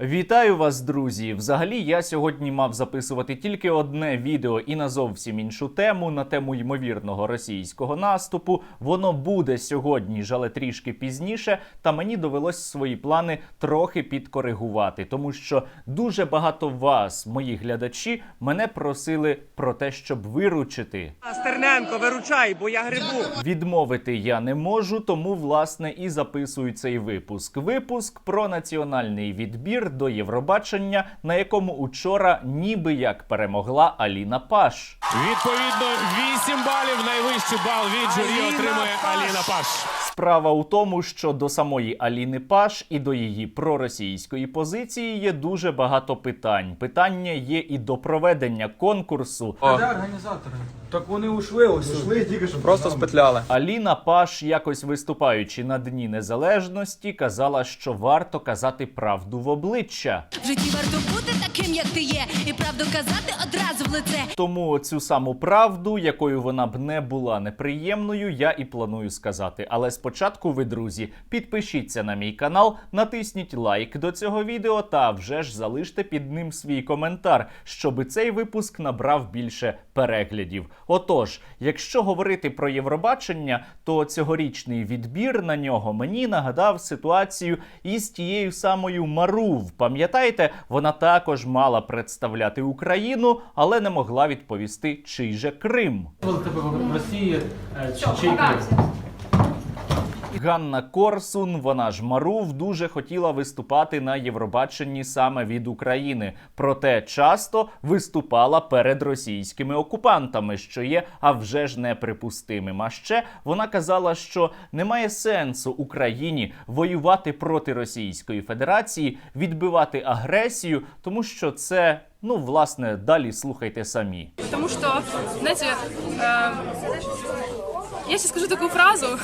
Вітаю вас, друзі! Взагалі, я сьогодні мав записувати тільки одне відео і на зовсім іншу тему на тему ймовірного російського наступу. Воно буде сьогодні, ж, але трішки пізніше. Та мені довелось свої плани трохи підкоригувати, тому що дуже багато вас, мої глядачі, мене просили про те, щоб виручити. Стерненко, виручай, бо я грибу. Відмовити я не можу, тому власне і записую цей випуск. Випуск про національний відбір до Євробачення, на якому учора ніби як перемогла Аліна Паш. Відповідно, 8 балів. Найвищий бал від журі отримує Паш. Аліна Паш. Справа у тому, що до самої Аліни Паш і до її проросійської позиції є дуже багато питань. Питання є і до проведення конкурсу. Де організатори? Так вони ушли ось. Ушли тільки що. Просто спетляли. Аліна Паш, якось виступаючи на Дні Незалежності, казала, що варто казати правду в обличчя. В житті варто бути таким, як ти є, і правду казати одразу в лице. Тому цю саму правду, якою вона б не була неприємною, я і планую сказати. Але спочатку, ви, друзі, підпишіться на мій канал, натисніть лайк до цього відео та вже ж залиште під ним свій коментар, щоб цей випуск набрав більше переглядів. Отож, якщо говорити про Євробачення, то цьогорічний відбір на нього мені нагадав ситуацію із тією самою Марув. Пам'ятаєте, вона також мала представляти Україну, але не могла відповісти, чий же Крим. тебе в Росії чи чий Ганна Корсун, вона ж Марув, дуже хотіла виступати на Євробаченні саме від України, проте часто виступала перед російськими окупантами, що є а вже ж неприпустимим. А ще вона казала, що немає сенсу Україні воювати проти Російської Федерації, відбивати агресію, тому що це. Ну, власне, далі слухайте самі. Потому что, знаете, э, я сейчас скажу такую фразу.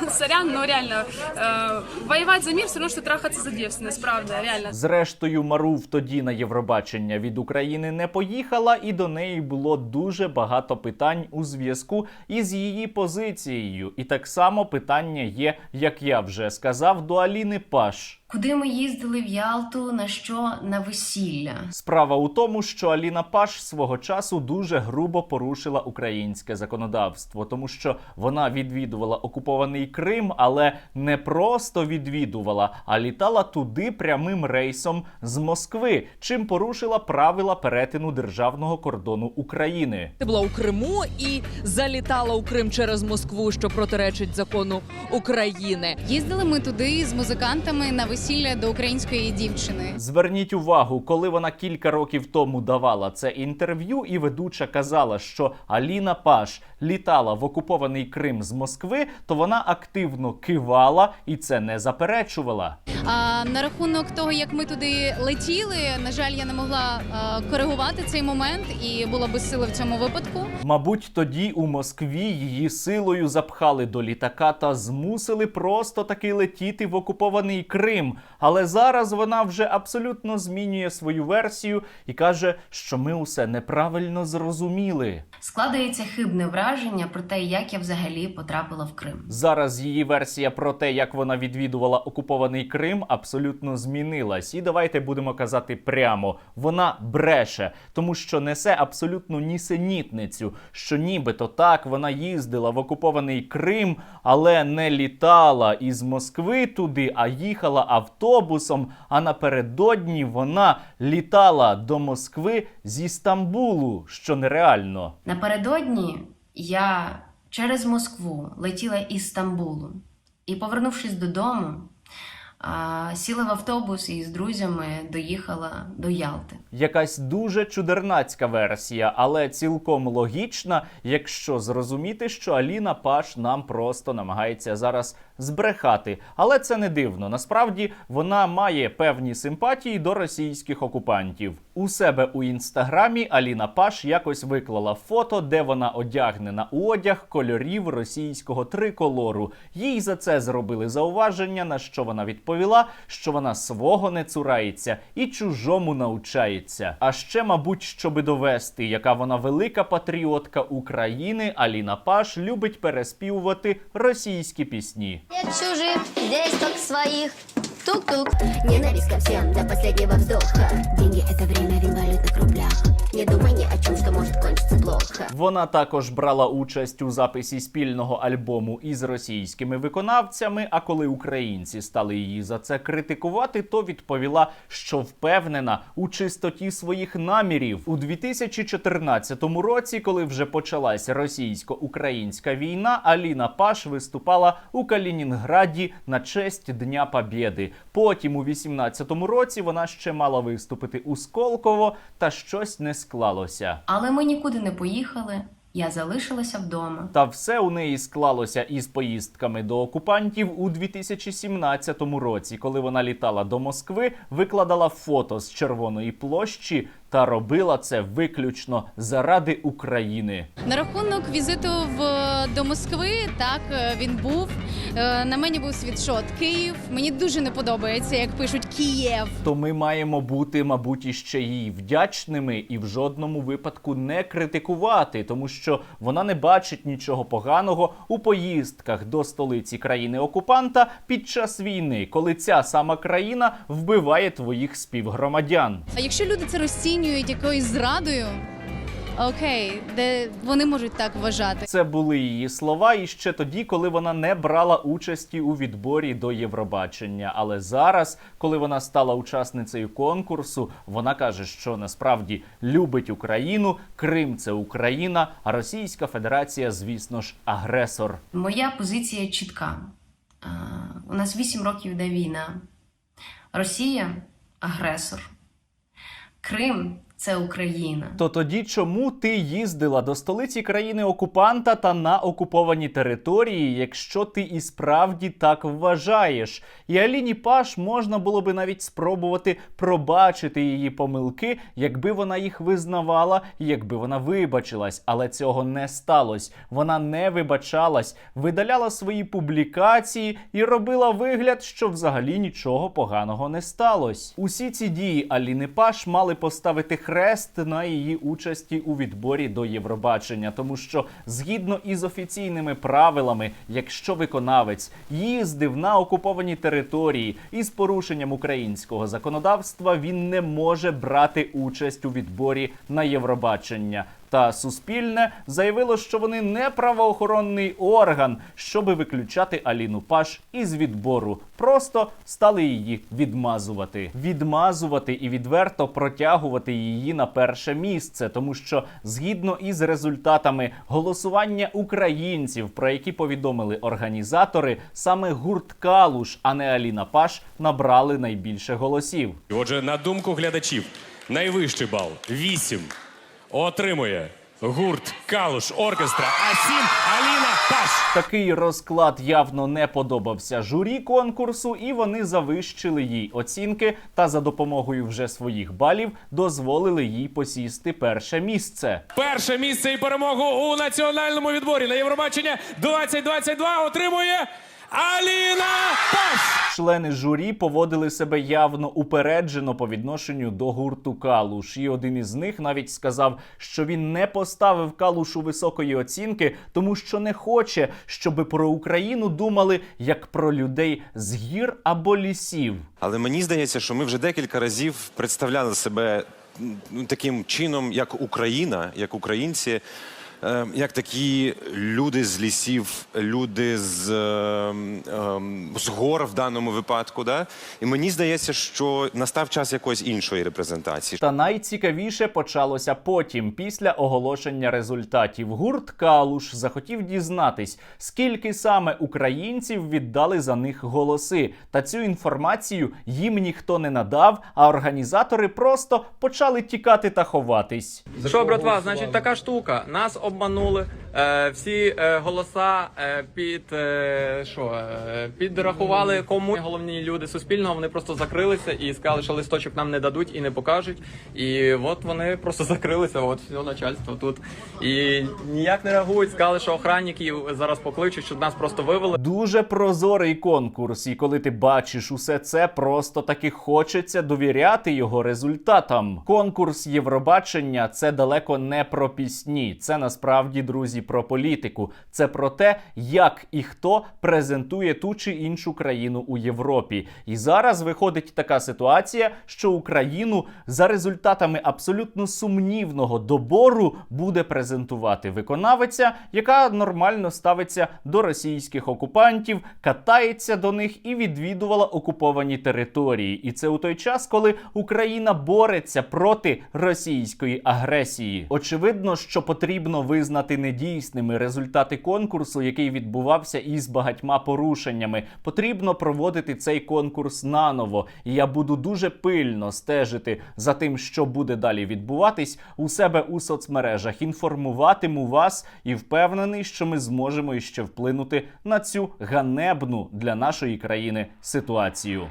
Сорян, но реально, э, воевать за мир все равно, что трахаться за девственность, правда, реально. Зрештою, Марув тоді на Євробачення від України не поїхала, і до неї було дуже багато питань у зв'язку із її позицією. І так само питання є, як я вже сказав, до Аліни Паш. Куди ми їздили в Ялту? На що? На весілля. Справа у тому, що Аліна Паш свого часу дуже грубо порушила українське законодавство, тому що вона відвідувала окупований Крим, але не просто відвідувала, а літала туди прямим рейсом з Москви, чим порушила правила перетину державного кордону України. Ти була у Криму і залітала у Крим через Москву, що протиречить закону України. Їздили ми туди з музикантами на весілля до української дівчини. Зверніть увагу, коли вона кілька років тому давала це інтерв'ю, і ведуча казала, що Аліна Паш літала в окупований Крим з Москви, то вона активно кивала і це не заперечувала. А на рахунок того, як ми туди летіли, на жаль, я не могла а, коригувати цей момент і була без сили в цьому випадку. Мабуть, тоді у Москві її силою запхали до літака та змусили просто таки летіти в окупований Крим. Але зараз вона вже абсолютно змінює свою версію і каже, що ми усе неправильно зрозуміли. Складається хибне враження про те, як я взагалі потрапила в Крим. Зараз її версія про те, як вона відвідувала окупований Крим, абсолютно змінилась. І давайте будемо казати прямо: вона бреше, тому що несе абсолютну нісенітницю, що нібито так вона їздила в окупований Крим, але не літала із Москви туди, а їхала автобусом. А напередодні вона літала до Москви зі Стамбулу, що нереально. Напередодні я через Москву летіла із Стамбулу. І, повернувшись додому, сіла в автобус і з друзями доїхала до Ялти. Якась дуже чудернацька версія, але цілком логічна, якщо зрозуміти, що Аліна Паш нам просто намагається зараз збрехати. Але це не дивно. Насправді вона має певні симпатії до російських окупантів. У себе у інстаграмі Аліна Паш якось виклала фото, де вона одягнена у одяг кольорів російського триколору. Їй за це зробили зауваження, на що вона відповіла, що вона свого не цурається і чужому навчається. А ще, мабуть, щоби довести, яка вона велика патріотка України, Аліна Паш любить переспівувати російські пісні. Я чужих, десь так своих. Тук-тук, ненависть ко всем до последнего вздоха Деньги это время в инвалютных рублях Не думай ни о чем, что может кончиться плохо Вона також брала участь у записі спільного альбому із російськими виконавцями. А коли українці стали її за це критикувати, то відповіла, що впевнена у чистоті своїх намірів у 2014 році, коли вже почалась російсько-українська війна. Аліна Паш виступала у Калінінграді на честь Дня Побєди. Потім у 18-му році вона ще мала виступити у Сколково, та щось не склалося. Але ми нікуди не поїхали. Я залишилася вдома. Та все у неї склалося із поїздками до окупантів у 2017 році, коли вона літала до Москви, викладала фото з Червоної площі та робила це виключно заради України. На рахунок візиту в до Москви, так е, він був. Е, На мені був світшот Київ. Мені дуже не подобається, як пишуть Київ. То ми маємо бути, мабуть, іще їй вдячними і в жодному випадку не критикувати, тому що вона не бачить нічого поганого у поїздках до столиці країни окупанта під час війни, коли ця сама країна вбиває твоїх співгромадян. А якщо люди це розцінюють якоюсь зрадою, окей, де вони можуть так вважати. Це були її слова і ще тоді, коли вона не брала участі у відборі до Євробачення. Але зараз, коли вона стала учасницею конкурсу, вона каже, що насправді любить Україну, Крим це Україна, а Російська Федерація, звісно ж, агресор. Моя позиція чітка. У нас 8 років йде війна. Росія агресор. Крим це Україна. То тоді чому ти їздила до столиці країни окупанта та на окуповані території, якщо ти і справді так вважаєш? І Аліні Паш можна було би навіть спробувати пробачити її помилки, якби вона їх визнавала, якби вона вибачилась, але цього не сталося. Вона не вибачалась, видаляла свої публікації і робила вигляд, що взагалі нічого поганого не сталося. Усі ці дії Аліни Паш мали поставити хрест на її участі у відборі до Євробачення, тому що згідно із офіційними правилами, якщо виконавець їздив на окуповані території із порушенням українського законодавства, він не може брати участь у відборі на Євробачення. Та Суспільне заявило, що вони не правоохоронний орган, щоби виключати Аліну Паш із відбору. Просто стали її відмазувати, відмазувати і відверто протягувати її на перше місце, тому що згідно із результатами голосування українців, про які повідомили організатори, саме гурт Калуш, а не Аліна Паш, набрали найбільше голосів. Отже, на думку глядачів, найвищий бал 8 отримує гурт Калуш Оркестра, а 7 Аліна Паш. Такий розклад явно не подобався журі конкурсу, і вони завищили їй оцінки та за допомогою вже своїх балів дозволили їй посісти перше місце. Перше місце і перемогу у національному відборі на Євробачення 2022 отримує Аліна Паш. Члени журі поводили себе явно упереджено по відношенню до гурту Калуш. І один із них навіть сказав, що він не поставив Калушу високої оцінки, тому що не хоче, щоби про Україну думали як про людей з гір або лісів. Але мені здається, що ми вже декілька разів представляли себе таким чином, як Україна, як українці, як такі люди з лісів, люди з, е, е, з гор в даному випадку. Да? І мені здається, що настав час якоїсь іншої репрезентації. Та найцікавіше почалося потім, після оголошення результатів. Гурт Калуш захотів дізнатись, скільки саме українців віддали за них голоси. Та цю інформацію їм ніхто не надав, а організатори просто почали тікати та ховатись. Що, братва, значить така штука. Нас обманули. Е, всі е, голоса е, під що підрахували кому головні люди суспільного. Вони просто закрилися і сказали, що листочок нам не дадуть і не покажуть. І от вони просто закрилися. От все начальство тут і ніяк не реагують. Сказали, що охранників зараз покличуть, щоб нас просто вивели. Дуже прозорий конкурс, і коли ти бачиш усе це, просто таки хочеться довіряти його результатам. Конкурс Євробачення це далеко не про пісні. Це насправді, друзі, про політику. Це про те, як і хто презентує ту чи іншу країну у Європі. І зараз виходить така ситуація, що Україну за результатами абсолютно сумнівного добору буде презентувати виконавиця, яка нормально ставиться до російських окупантів, катається до них і відвідувала окуповані території. І це у той час, коли Україна бореться проти російської агресії. Очевидно, що потрібно визнати недійсними результати конкурсу, який відбувався із багатьма порушеннями. Потрібно проводити цей конкурс наново. І я буду дуже пильно стежити за тим, що буде далі відбуватись у себе у соцмережах. Інформуватиму вас і впевнений, що ми зможемо іще вплинути на цю ганебну для нашої країни ситуацію.